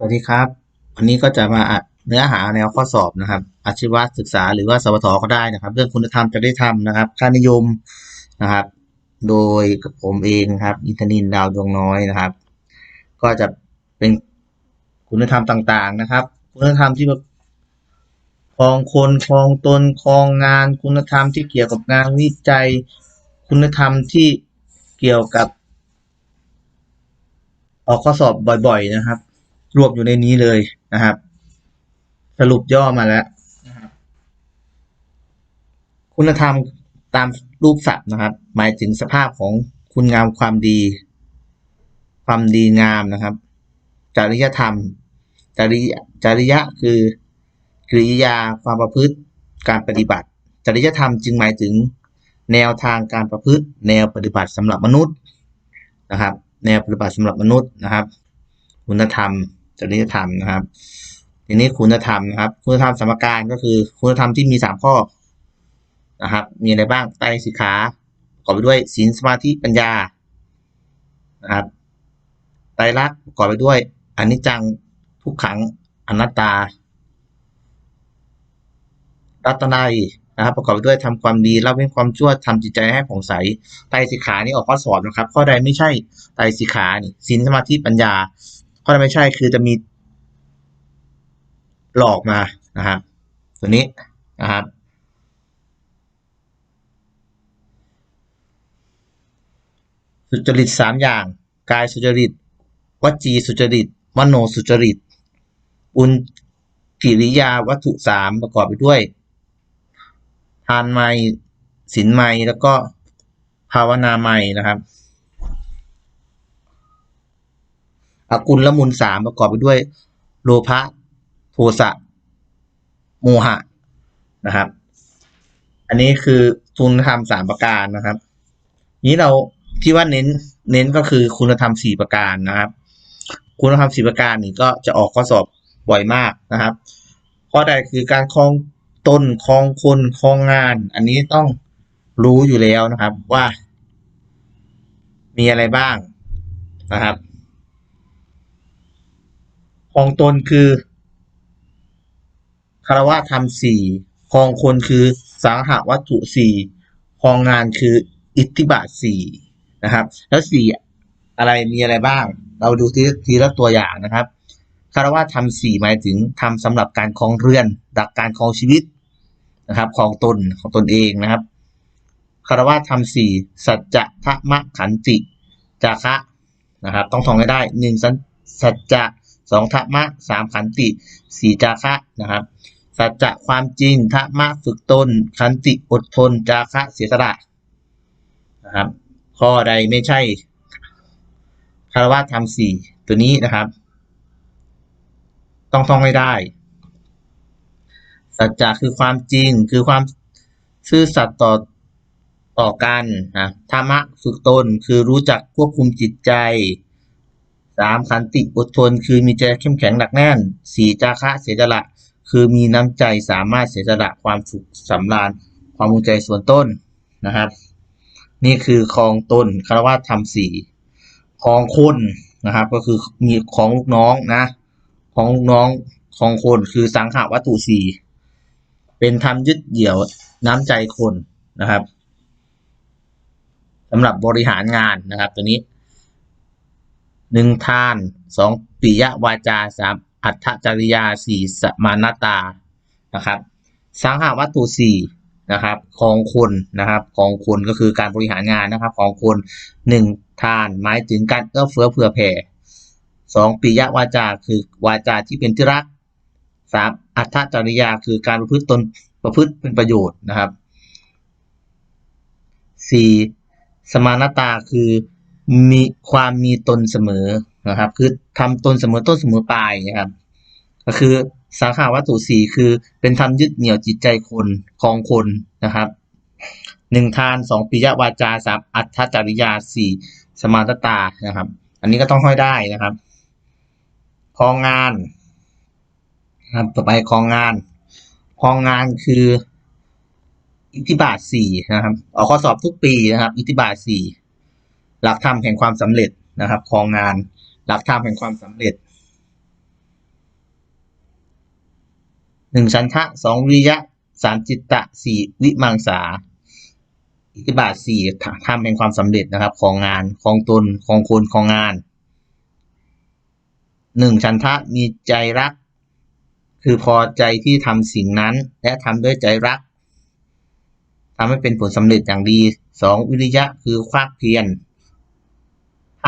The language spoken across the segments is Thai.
สวัสดีครับ วันนี้ก็จะมาอัดเนื้อหาแนวข้อสอบนะครับ อาชีวศึกษาหรือว่าสวทก็ได้นะครับ เรื่องคุณธรรมจะได้ทำนะครับ ค่านิยมนะครับ โดยผมเองครับ อินทนินดาวดวงน้อยนะครับ ก็จะเป็นคุณธรรมต่างๆนะครับ คุณธรรมที่แบบครองคนครองตนครองงาน คุณธรรมที่เกี่ยวกับงานวิจัย คุณธรรมที่เกี่ยวกับ ออกข้อสอบบ่อย ๆ นะครับ รวมอยู่ในนี้เลยนะครับ สรุปย่อมาแล้วนะครับคุณธรรมตามรูปศัพท์นะครับ หมายถึงสภาพของคุณงามความดี ความดีงามนะครับ จริยธรรม จริยจริยะคือกริยาความประพฤติการปฏิบัติ จริยธรรมจึงหมายถึงแนวทางการประพฤติ แนวปฏิบัติสำหรับมนุษย์นะครับ แนวปฏิบัติสำหรับมนุษย์นะครับ คุณธรรม จริยธรรมนะครับทีนี้คุณธรรมนะครับ คุณธรรมสมการก็คือ คุณธรรมที่มีสามข้อนะครับ มีอะไรบ้างไตรสิกขาประกอบไปด้วยศีลสมาธิปัญญานะครับไตรลักษณ์ประกอบไปด้วยอนิจจังทุกขังอนัตตา รัตนัยนะครับ ประกอบไปด้วยทำความดีละเว้นความชั่วทำจิตใจให้ผ่องใสไตรสิกขานี่ออกข้อสอบนะครับ ข้อใดไม่ใช่ไตรสิกขานี่ศีลสมาธิปัญญา ข้อใดไม่ใช่คือจะมีหลอกมานะครับตัวนี้นะครับสุจริตสามอย่าง กายสุจริตวจีสุจริต มโนสุจริต อุนกิริยาวัตถุสามประกอบไปด้วยทานไมศีลไมแล้วก็ภาวนาไมนะครับ อกุลละมุนสามประกอบไปด้วย โลภะโทสะโมหะนะครับ อันนี้คือคุณธรรมสามประการนะครับ นี้เราที่ว่าเน้นเน้นก็คือคุณธรรมสี่ประการนะครับ คุณธรรมสี่ประการนี่ก็จะออกข้อสอบบ่อยมากนะครับ ข้อใดคือการคลองตนคลองคนคลองงาน อันนี้ต้องรู้อยู่แล้วนะครับว่า มีอะไรบ้างนะครับ คลองตนคือคารวะธรรมสี่คองคนคือสังหวัตถุสี่คองงานคืออิทธิบาทสี่นะครับ แล้วสี่อะไรมีอะไรบ้าง เราดูทีทีละตัวอย่างนะครับคารวะธรรมสี่หมายถึงทำสำหรับการคลองเรือนดักการคลองชีวิตนะครับคองตนของตนเองนะครับคารวะธรรมสี่สัจจะทะมะขันติจาคะนะครับ ต้องท่องให้ได้หนึ่งสัจจะ สองธรรมะสามขันติสี่จาคะนะครับสัจจะความจริงธรรมะฝึกตน ขันติอดทน จาคะเสียสละนะครับ ข้อใดไม่ใช่คารวะธรรมสี่ตัวนี้นะครับ ต้องท่องให้ได้ สัจจะคือความจริงคือความซื่อสัตย์ต่อต่อกันนะธรรมะฝึกตนคือรู้จักควบคุมจิตใจ สามขันติอดทน คือมีใจเข้มแข็งหนักแน่นสี่จาคะเสียสละคือมีน้ำใจสามารถเสียสละความสุขสำราญความมุ่งใจส่วนต้นนะครับ นี่คือคลองต้นคารวะธรรมสี่คลองคนนะครับ ก็คือมีของลูกน้องนะของลูกน้องคลองคนคือสังหาวัตถุสี่เป็นธรรมยึดเหี่ยวน้ำใจคนนะครับสำหรับบริหารงานนะครับตัวนี้ หนึ่งทานสองปิยวาจาสามอัตถจริยาสี่สมานตานะครับสังหาวัตถุสี่นะครับของคนนะครับของคนก็คือการบริหารงานนะครับของคนหนึ่งทานหมายถึงการเอื้อเฟื้อเผื่อแผ่สองปิยวาจาคือวาจาที่เป็นที่รักสามอัตถจริยาคือการประพฤติตนประพฤติเป็นประโยชน์นะครับสี่สมานตาคือ มีความมีตนเสมอนะครับ คือทำตนเสมอต้นเสมอปลายนะครับ ก็คือสาขาวัตถุสี่คือเป็นธรรมยึดเหนี่ยวจิตใจคนคองคนนะครับหนึ่งทานสองปิยวาจาสามอัตถจริยาสี่สมาตตานะครับ อันนี้ก็ต้องห้อยได้นะครับคองงานนะครับต่อไปคองงานคองงานคือ อิทธิบาทสี่นะครับออกข้อสอบทุกปีนะครับ อิทธิบาทสี่ หลักธรรมแห่งความสำเร็จนะครับคองงาน หลักธรรมแห่งความสำเร็จหนึ่งฉันทะสองวิยะสามจิตตะสี่วิมังสาอิทธิบาทสี่ทำเป็นความสำเร็จนะครับ ของงานของตนของคนของงานหนึ่งฉันทะมีใจรัก คือพอใจที่ทำสิ่งนั้น และทำด้วยใจรักทำให้เป็นผลสำเร็จอย่างดีสองวิริยะคือควักเพียร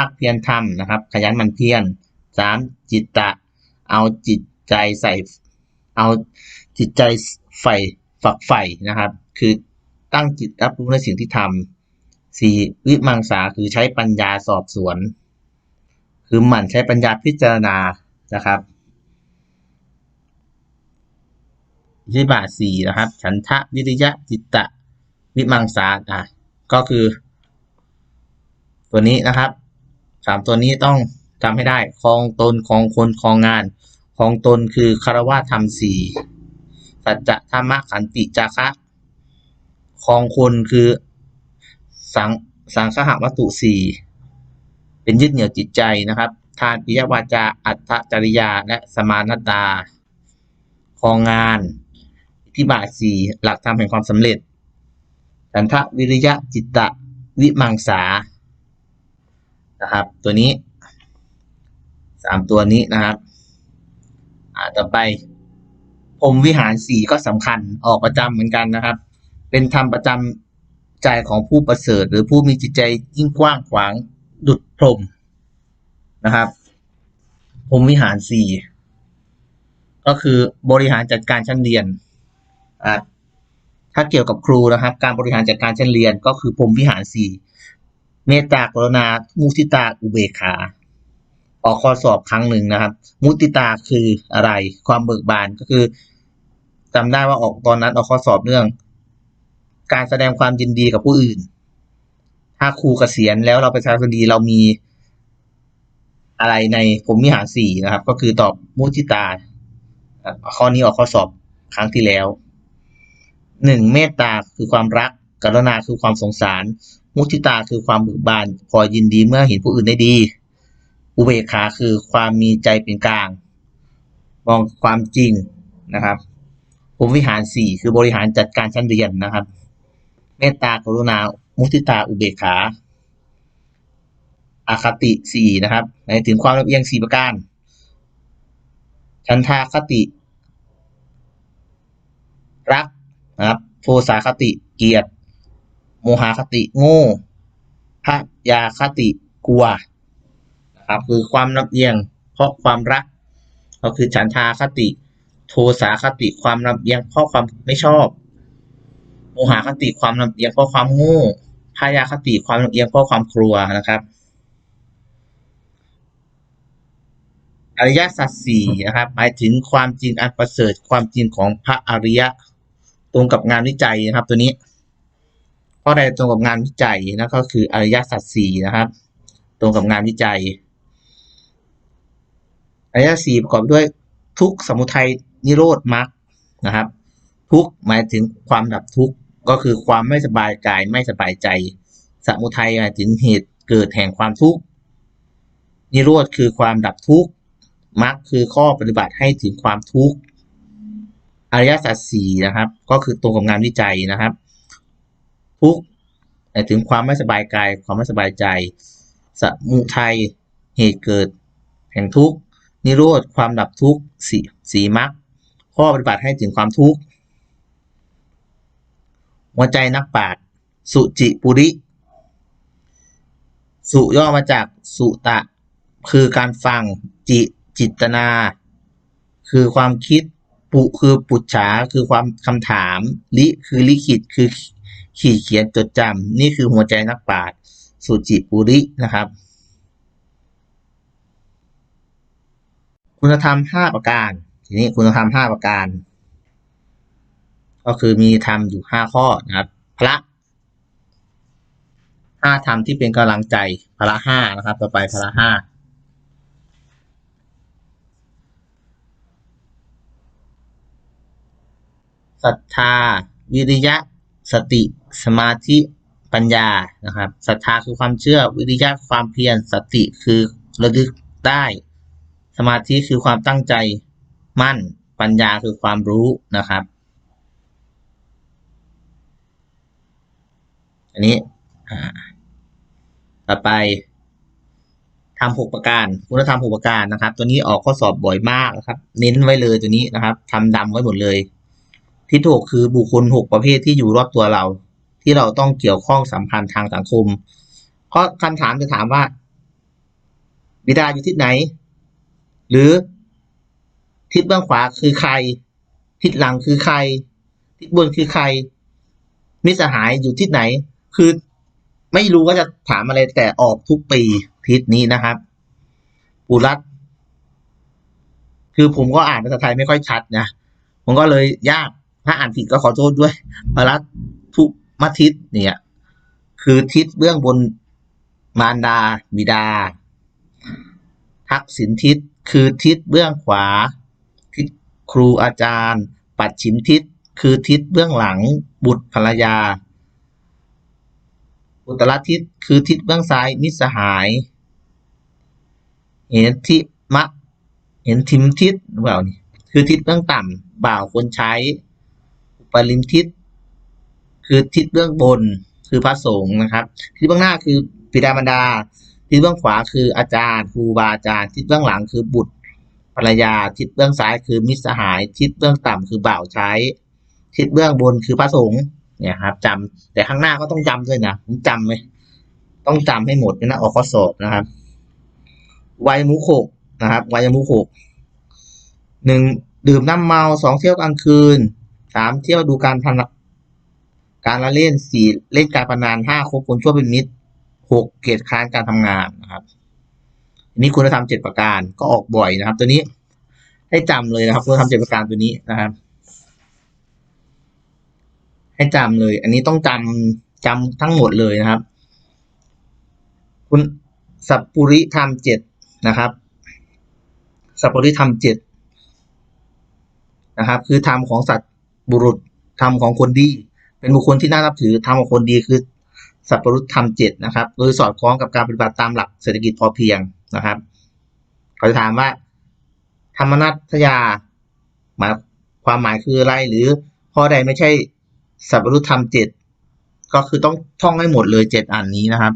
คเพียรทำนะครับ ขยันมันเพียรสามจิตตะ เอาจิตใจใส่ เอาจิตใจใฝ่ฝักใฝ่นะครับ คือตั้งจิตรับรู้ในสิ่งที่ทำสี่วิมังสาคือใช้ปัญญาสอบสวน คือหมั่นใช้ปัญญาพิจารณานะครับอิทธิบาทสี่นะครับ ฉันทะวิริยะจิตตะ วิมังสาอะก็คือ ตัวนี้นะครับามตัวนี้ต้องจำให้ได้คลองตนคลองคนคลองงานคลองตนคือคารวะธรรมสี่สัจจะธรรมะขันติจาคะคลองคนคือสังสังคหวัตถุสี่เป็นยึดเหนี่ยวจิตใจนะครับทานปิยวาจาอัตถจริยาและสมานตาคลองงานทิบาทสี่หลักธรรมแห่งความสำเร็จฉันทะวิริยะจิตตะวิมังสา นะครับ ตัวนี้สามตัวนี้นะครับ อ่าต่อไปพรมวิหารสี่ก็สำคัญออกประจำเหมือนกันนะครับ เป็นธรรมประจำใจของผู้ประเสริฐ หรือผู้มีจิตใจยิ่งกว้างขวางดุจพรหมนะครับพรมวิหารสี่ก็คือบริหารจัดการชั้นเรียนอ่าถ้าเกี่ยวกับครูนะครับ การบริหารจัดการชั้นเรียนก็คือพรมวิหารสี่ เมตตากรุณา มุทิตาอุเบกขา ออกข้อสอบครั้งหนึ่งนะครับ มุติตาคืออะไร ความเบิกบานก็คือจำได้ว่าออกตอนนั้นออกข้อสอบเรื่อง การแสดงความยินดีกับผู้อื่น ถ้าครูเกษียณแล้วเราไปแสดงความดีเรามีอะไรในผมมิหารสี่นะครับ ก็คือตอบมุติตา ข้อนี้ออกข้อสอบครั้งที่แล้วหนึ่งเมตตาคือความรักกรุณาคือความสงสาร มุทิตาคือความเบิกบานพอยินดีเมื่อเห็นผู้อื่นได้ดี อุเบกขาคือความมีใจเป็นกลาง มองความจริงนะครับผมวิหารสี่คือบริหารจัดการชั้นเรียนนะครับ เมตตากรุณา มุทิตาอุเบกขาอาคติสี่นะครับหมายถึงความระเอียงสี่ประการชันทาคติ รักนะครับ โทสาคติเกียรติ โมหคติโง่พระยาคติกลัวนะครับคือความลำเอียง เพราะความรัก ก็คือฉันทาคติ โทสาคติความลำเอียงเพราะความไม่ชอบโมหคติความลำเอียงเพราะความโง่พยาคติความลำเอียงเพราะความกลัวนะครับอริยสัจสี่นะครับหมายถึงความจริงอันประเสริฐความจริงของพระอริยะ ตรงกับงานวิจัยนะครับตัวนี้ เพราะใดตรงกับงานวิจัยนะก็คืออริยสัจสี่นะครับ ตรงกับงานวิจัยอริยสี่ประกอบด้วยทุกสมุทัยนิโรธมรรคนะครับ ทุกหมายถึงความดับทุกข์ก็คือความไม่สบายกายไม่สบายใจ สมุทัยหมายถึงเหตุเกิดแห่งความทุกข์นิโรธคือความดับทุกข์มรรคคือข้อปฏิบัติให้ถึงความทุกข์อริยสัจสี่นะครับ ก็คือตรงกับงานวิจัยนะครับ ทุก ถึงความไม่สบายกาย ความไม่สบายใจ สมุทัยเหตุเกิด แห่งทุกข์นิโรธความดับทุกข์สีสีมรรคข้อปฏิบัติให้ถึงความทุกข์หัวใจนักปราชญ์สุจิปุริ สุย่อมาจากสุตะ คือการฟังจิจิตนา คือความคิด ปุคือปุจฉาคือความคำถาม ลิคือลิขิตคือ ขีดเขียนจดจำนี่คือหัวใจนักปราชญ์สุจิปุรินะครับ คุณธรรมห้าประการ ทีนี้คุณธรรมห้าประการ ก็คือมีธรรมอยู่ห้าข้อนะครับ พระห้าธรรมที่เป็นกำลังใจพระห้านะครับ ต่อไปพระห้าศรัทธา วิริยะ สติสมาธิปัญญานะครับศรัทธาคือความเชื่อวิริยะความเพียรสติคือระลึกได้ สมาธิคือความตั้งใจมั่น ปัญญาคือความรู้นะครับ อันนี้ต่อไปทำหกประการ คุณธรรมหกประการนะครับ ตัวนี้ออกข้อสอบบ่อยมากนะครับ เน้นไว้เลยตัวนี้นะครับทำดำไว้หมดเลย ที่ถูกคือบุคคลหกประเภทที่อยู่รอบตัวเรา ที่เราต้องเกี่ยวข้องสัมพันธ์ทางสังคม เพราะคำถามจะถามว่า บิดาอยู่ทิศไหน หรือทิศเบื้องขวาคือใคร ทิศหลังคือใคร ทิศบนคือใคร มิสหายอยู่ทิศไหน คือไม่รู้ว่าจะถามอะไรแต่ออกทุกปีทิศนี้นะครับปุรัตคือผมก็อ่านภาษาไทยไม่ค่อยชัดนะผมก็เลยยาก ถ้าอ่านผิดก็ขอโทษด้วยปรัตทุมทิศเนี่ย คือทิศเบื้องบนมารดาบิดา ทักษิณทิศคือทิศเบื้องขวา ทิศครูอาจารย์ ปัดฉิมทิศคือทิศเบื้องหลังบุตรภรรยา อุตรทิศคือทิศเบื้องซ้ายมิสหายเห็นทิมะเห็นทิมทิศหรือเปล่านี่คือทิศเบื้องต่ำบ่าวคนใช้ ปริมทิศคือทิศเบื้องบนคือพระสงฆ์นะครับ ทิศเบื้องหน้าคือปิดาบรรดา ทิศเบื้องขวาคืออาจารย์ครูบาอาจารย์ ทิศเบื้องหลังคือบุตรภรรยา ทิศเบื้องซ้ายคือมิตรสหาย ทิศเบื้องต่ำคือบ่าวใช้ ทิศเบื้องบนคือพระสงฆ์เนี่ยครับจำแต่ข้างหน้าก็ต้องจำด้วยนะผมจำเลยต้องจำให้หมดนะออกข้อสอบนะครับวัยมุขกนะครับวัยมุขกหนึ่งดื่มน้ำเมาสองเที่ยวกลางคืน สามเที่ยวดูการพนันการละเล่นสี่เล่นการพนันห้าคบคนชั่วเป็นมิตรหกเกียรติค้านการทำงานนะครับอันนี้คุณธรรมเจ็ดประการก็ออกบ่อยนะครับ ตัวนี้ให้จำเลยนะครับ คุณธรรมเจ็ดประการตัวนี้นะครับ ให้จำเลย อันนี้ต้องจำจำทั้งหมดเลยนะครับ คุณสัพปุริธรรมเจ็ดนะครับสัพปุริธรรมเจ็ดนะครับ คือธรรมของสัตว์ บุรุษธรรมของคนดี เป็นบุคคลที่น่านับถือธรรมของคนดีคือสัพพุริธรรมเจ็ดนะครับโดยสอดคล้องกับการปฏิบัติตามหลักเศรษฐกิจพอเพียงนะครับเขาจะถามว่า ธรรมนัตยาหมายความหมายคืออะไรหรือข้อใดไม่ใช่สัพพุริธรรมเจ็ดก็คือต้องท่องให้หมดเลยเจ็ดอันนี้นะครับ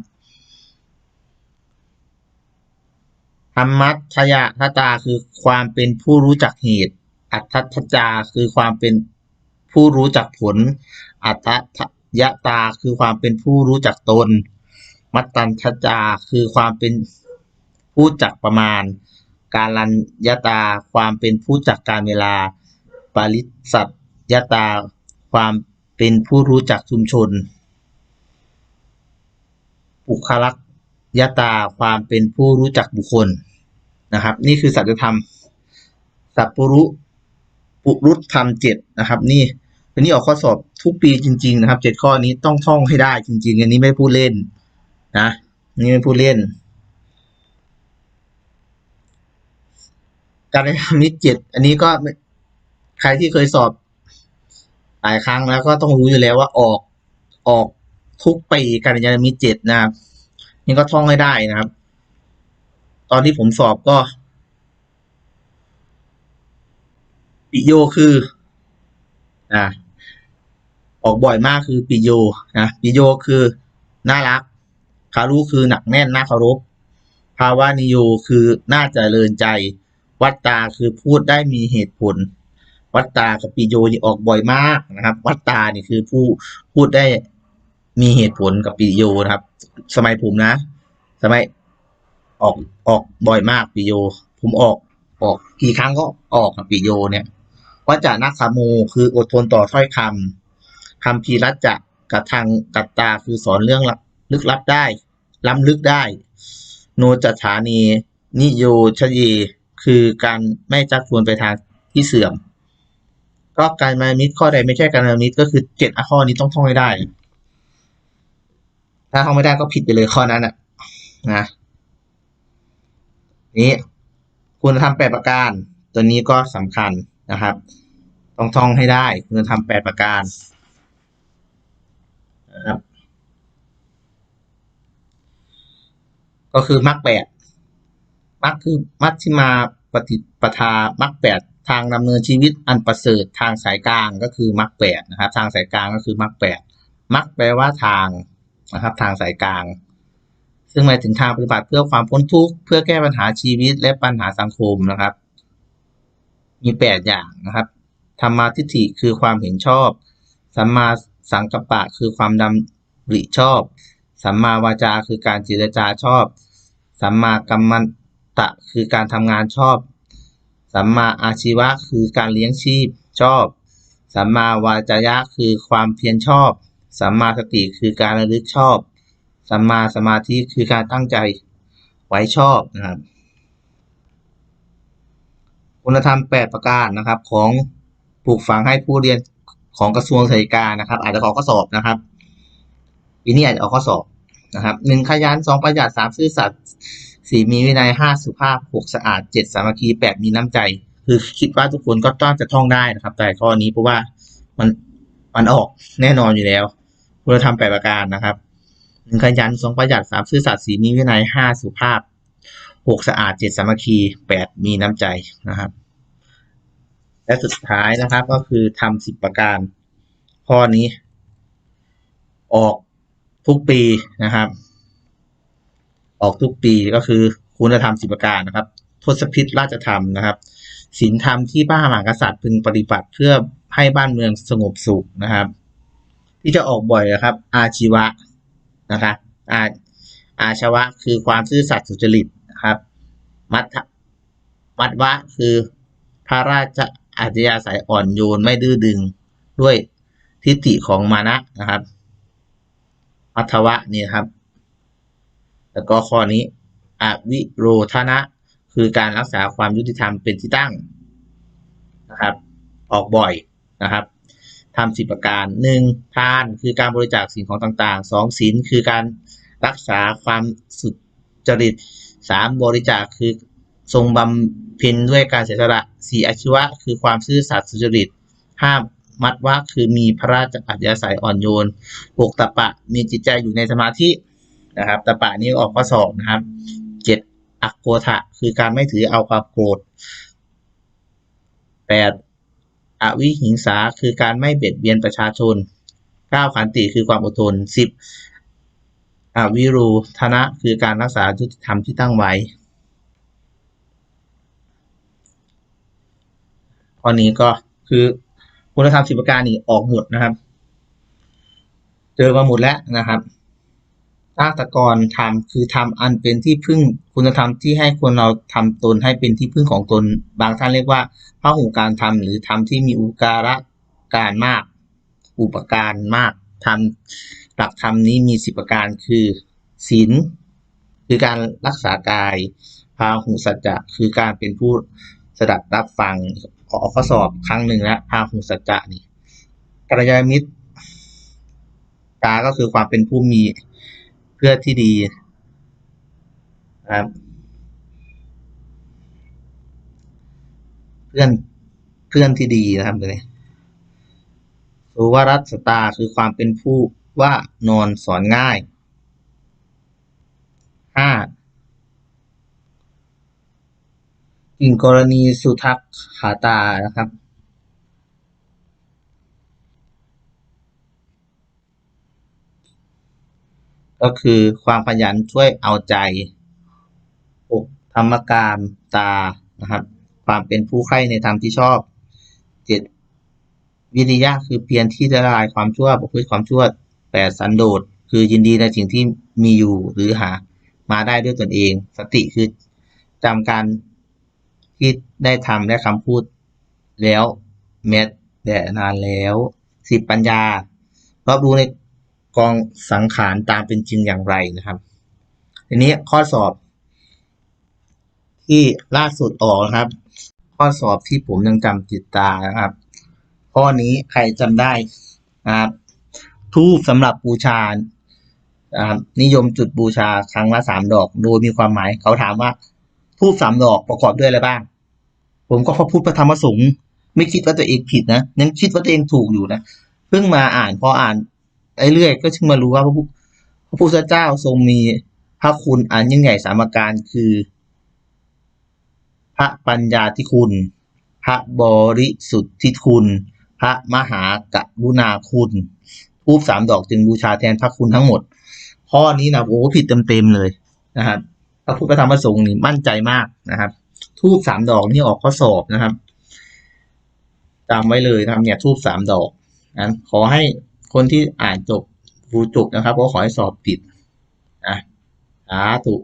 ธรรมัชยทตาคือความเป็นผู้รู้จักเหตุ อัตถจาคือความเป็น ผู้รู้จักผล อัตถยตาคือความเป็นผู้รู้จักตน มัตตัญชจาคือความเป็นผู้จักประมาณ การลัญยตาความเป็นผู้จักการเวลา ปริสัตยตาความเป็นผู้รู้จักชุมชนบุคลักยตาความเป็นผู้รู้จักบุคคลนะครับ นี่คือสัจธรรม สัพปรุปุรุษธรรมเจ็ดนะครับ นี่ อันนี้ออกข้อสอบทุกปีจริง ๆ นะครับเจ็ดข้อนี้ต้องท่องให้ได้จริง ๆ อันนี้ไม่พูดเล่นนะนี่ไม่พูดเล่น การทำนิดเจ็ดอันนี้ก็ใครที่เคยสอบหลายครั้งแล้วก็ต้องรู้อยู่แล้วว่าออกออกทุกปีการยานมิตรเจ็ดนะครับ นี่ก็ท่องให้ได้นะครับ ตอนที่ผมสอบก็ปิโยคือ อ่า ออกบ่อยมากคือปิโยนะปิโยคือน่ารักคารุคือหนักแน่นน่าเคารพภาวะนิโยคือน่าเจริญใจ วัตตาคือพูดได้มีเหตุผล วัตตากับปิโยนี่ออกบ่อยมากนะครับ วัตตานี่คือผู้พูดได้มีเหตุผลกับปิโยนะครับ สมัยผมนะ สมัยออกออกบ่อยมากปิโย ผมออกออกกี่ครั้งก็ออกกับปิโยเนี่ยวัจจานักขโมคืออดทนต่อถ้อยคำ คำพีรัจจะกระทังกัตตาคือสอนเรื่องลึกลับได้ ล้ำลึกได้ โนจัฐานี นิโยชเยคือการไม่จักชวนไปทางที่เสื่อม ก็การมามิตรข้อใดไม่ใช่การมามิตรก็คือเจ็ดข้อนี้ต้องท่องให้ได้ ถ้าท่องไม่ได้ก็ผิดไปเลยข้อนั้นอะนะนี้คุณธรรมแปดประการ ตัวนี้ก็สำคัญนะครับ ต้องท่องให้ได้ คุณธรรมแปดประการ นะครับ ก็คือมรรคแปดมรรคคือมัชฌิมาปฏิปทามรรคแปดทางดำเนินชีวิตอันประเสริฐทางสายกลางก็คือมรรคแปดนะครับ ทางสายกลางก็คือมรรคแปดมรรคแปลว่าทางนะครับ ทางสายกลาง ซึ่งหมายถึงทางปฏิบัติเพื่อความพ้นทุกข์เพื่อแก้ปัญหาชีวิตและปัญหาสังคมนะครับ มีแปดอย่างนะครับธรรมาทิฏฐิคือความเห็นชอบสัมมา สังกัปปะคือความดำริชอบ สัมมาวาจาคือการเจรจาชอบ สัมมากัมมันตะคือการทำงานชอบ สัมมาอาชีวะคือการเลี้ยงชีพชอบ สัมมาวาจายะคือความเพียรชอบ สัมมาสติคือการระลึกชอบ สัมมาสมาธิคือการตั้งใจไว้ชอบนะครับ คุณธรรม 8 ประการนะครับของปลูกฝังให้ผู้เรียน ของกระทรวงศึกษานะครับ อาจจะขอข้อสอบนะครับปีนี้อาจจะออกข้อสอบนะครับหนึ่งขยันสองประหยัดสามซื่อสัตย์สี่มีวินัยห้าสุภาพหกสะอาดเจ็ดสามัคคีแปดมีน้ำใจ คือคิดว่าทุกคนก็ต้องจะท่องได้นะครับ แต่ข้อนี้เพราะว่ามันมันออกแน่นอนอยู่แล้วคุณธรรมแปดประการนะครับหนึ่งขยันสองประหยัดสามซื่อสัตย์สี่มีวินัยห้าสุภาพหกสะอาดเจ็ดสามัคคีแปดมีน้ำใจนะครับ และสุดท้ายนะครับก็คือทำสิบประการ ข้อนี้ ออกทุกปีนะครับ ออกทุกปีก็คือคุณธรรมสิบประการนะครับทศพิษราชธรรมนะครับศีลธรรมที่พระมหากษัตริย์พึงปฏิบัติเพื่อให้บ้านเมืองสงบสุขนะครับ ที่จะออกบ่อยนะครับ อาชีวะนะครับอาอาชวะคือความซื่อสัตย์สุจริตนะครับ มัทมัทวะคือพระราช อัธยาศัยอ่อนโยนไม่ดื้อดึงด้วยทิฏฐิของมานะนะครับมัทวะนี่ครับ แล้วก็ข้อนี้อวิโรธนะ คือการรักษาความยุติธรรมเป็นที่ตั้งนะครับ ออกบ่อยนะครับทำสิบประการหนึ่งทานคือการบริจาคสิ่งของต่างๆสองศีลคือการรักษาความสุจริตสามบริจาคคือทรงบำ พ็ญด้วยการเสียสละสี่อาชีวะ คือความซื่อสัตย์สุจริตห้ามัดวะคือมีพระราชอัธยาศัยอ่อนโยนหกตะปะมีจิตใจอยู่ในสมาธินะครับตะปะนี้ออกข้อสอบนะครับเจ็ดอักโกทะคือการไม่ถือเอาความโกรธแปดอวิหิงสาคือการไม่เบียดเบียนประชาชนเก้าขันติคือความอดทนสิบอวิรูธนะคือการรักษายุติธรรมที่ตั้งไว้ ข้อนี้ก็คือคุณธรรมสิบประการนี่ออกหมดนะครับ เจอมาหมดแล้วนะครับนาตกรทำคือทำอันเป็นที่พึ่งคุณธรรมที่ให้คนเราทำตนให้เป็นที่พึ่งของตน บางท่านเรียกว่าพระหูการทำหรือทำที่มีอุการะการมาก อุปการมากทำหลักธรรมนี้มีสิบประการคือศีลคือการรักษากายพาหูสัจจะคือการเป็นผู้สดับรับฟัง อข้อสอบครั้งหนึ่งแล้วพาหูสัจจะนี่กัลยามิตรกาก็คือความเป็นผู้มีเพื่อนที่ดีนะครับเพื่อนเพื่อนที่ดีนะครับตัวนี้สุวรัตสตาคือความเป็นผู้ว่านอนสอนง่ายห้า กิ่งกรณีสุทักขาตานะครับ ก็คือความขยันช่วยเอาใจอกธรรมการตานะครับ ความเป็นผู้ใคร่ในธรรมที่ชอบเจ็ดวิริยะคือเพียรที่จะละลายความชั่วประพฤติความชั่วแปดสันโดษคือยินดีในสิ่งที่มีอยู่หรือหามาได้ด้วยตนเอง สติคือจำการ ที่ได้ทำและคำพูดแล้วแม้แต่นานแล้วสิบปัญญารอบรู้ในกองสังขารตามเป็นจริงอย่างไรนะครับทีนี้ข้อสอบ ที่ล่าสุดออกนะครับ ข้อสอบที่ผมยังจำติดตานะครับ ข้อนี้ใครจำได้นะครับทูบสำหรับบูชานิยมจุดบูชาครั้งละสามดอก โดยมีความหมาย เขาถามว่า ทูบสามดอกประกอบด้วยอะไรบ้าง ผมก็พอพูดพระธรรมสงฆ์ไม่คิดว่าตัวเองผิดนะยังคิดว่าตัวเองถูกอยู่นะเพิ่งมาอ่านพออ่านไอ้เรื่อยก็จึงมารู้ว่าพระพระพุทธเจ้าทรงมีพระคุณอันยิ่งใหญ่สามการคือ พระปัญญาธิคุณ พระบริสุทธิคุณ พระมหากรุณาคุณทูบสามดอกจึงบูชาแทนพระคุณทั้งหมด ข้อนี้นะโอ้ผิดเต็มๆเลยนะครับ พระพุทธพระธรรมพระสงฆ์นี่มั่นใจมากนะครับ ทูบสามดอกนี่ออกข้อสอบนะครับจำไว้เลยนะครับเนี่ยทูบสามดอกนะขอให้คนที่อ่านจบฟูจบนะครับก็ขอให้สอบติดนะสาธุ